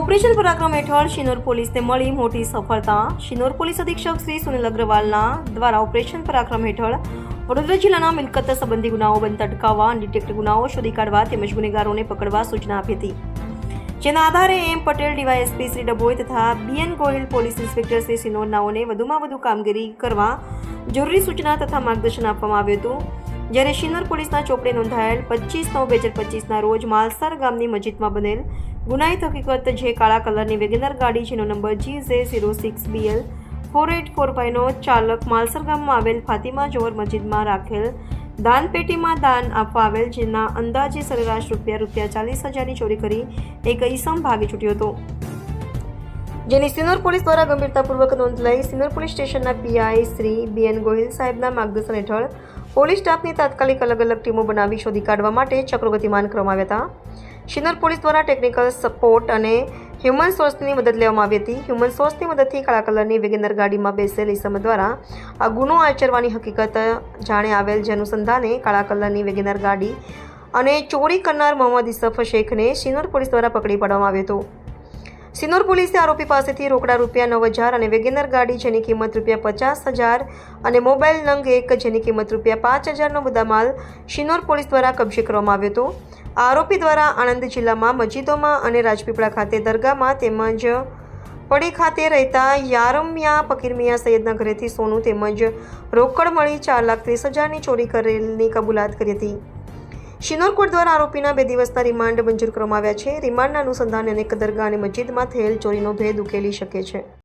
Operation પરાક્રમ હેઠળ શિનોર પોલીસને મળી મોટી સફળતા. શિનોર પોલીસ અધિક્ષક શ્રી સુનિલ અગ્રવાલના દ્વારા ઓપરેશન પરાક્રમ હેઠળ વડોદરા જિલ્લાના મિલકત સંબંધી ગુનાઓ બનતા અટકાવવા ડિટેક્ટ ગુનાઓ શોધી કાઢવા તેમજ ગુનેગારોને પકડવા સૂચના આપી હતી. જેના આધારે એમ પટેલ, ડીવાયએસપી શ્રી ડભોઈ તથા BN Gohil police inspector Shri સિનોરનાઓને વધુમાં વધુ કામગીરી કરવા જરૂરી સૂચના તથા માર્ગદર્શન આપવામાં આવ્યું હતું. જ્યારે શિનર પોલીસના ચોપડે નોંધાયેલ પચીસ નવ બે હજાર પચીસના રોજ માલસાર ગામની મસ્જિદમાં બનેલ ગુનાહિત હકીકત જે કાળા કલરની વેગેનર ગાડી જેનો number G Z zero six BL four eight four ફાઇવનો ચાલક માલસર ગામમાં આવેલ ફાતિમા જોહર મસ્જિદમાં રાખેલ દાન પેટીમાં દાન આપવા આવેલ જેના અંદાજે સરેરાશ રૂપિયા રૂપિયા ચાલીસ હજારની ચોરી કરી એક ઈસમ ભાગી છૂટ્યો હતો. જેની સિનોર પોલીસ દ્વારા ગંભીરતાપૂર્વક નોંધ લઈ સિનોર પોલીસ સ્ટેશનના પીઆઈ શ્રી બીએન ગોહિલ સાહેબના માર્ગદર્શન હેઠળ પોલીસ સ્ટાફની તાત્કાલિક અલગ અલગ ટીમો બનાવી શોધી કાઢવા માટે ચક્રો ગતિમાન કરવામાં આવ્યા હતા. શિનર પોલીસ દ્વારા ટેકનિકલ સપોર્ટ અને હ્યુમન સોર્સની મદદ લેવામાં આવી હતી. હ્યુમન સોર્સની મદદથી કાળા કલરની વેગેનર ગાડીમાં બેસેલી સમ દ્વારા આ ગુનો આચરવાની હકીકત જાણે આવેલ જે અનુસંધાને કાળા કલરની વેગેનર ગાડી અને ચોરી કરનાર મોહમ્મદ ઇસફ શેખને શિનોર પોલીસ દ્વારા પકડી પાડવામાં આવ્યો હતો. સિનોર પોલીસે આરોપી પાસેથી રોકડા રૂપિયા નવ હજાર અને વેગેનર ગાડી જેની કિંમત રૂપિયા પચાસ હજાર અને મોબાઈલ નંગ એક જેની કિંમત રૂપિયા પાંચ હજારનો મુદ્દામાલ શિનોર પોલીસ દ્વારા કબજે કરવામાં આવ્યો હતો. આરોપી દ્વારા આણંદ જિલ્લામાં મસ્જિદોમાં અને રાજપીપળા ખાતે દરગાહમાં તેમજ પડી ખાતે રહેતા યારમિયા પકીરમિયા સૈયદના ઘરેથી સોનું તેમજ રોકડ મળી ચાર લાખ ત્રીસ હજારની ચોરી કરેલની કબૂલાત કરી હતી. શિનોર કોર્ટ દ્વારા આરોપીના બે દિવસના રિમાન્ડ મંજૂર કરવામાં આવ્યા છે. રિમાન્ડના અનુસંધાને અનેક દરગાહ અને મસ્જિદમાં થયેલ ચોરીનો ભેદ ઉકેલી શકે છે.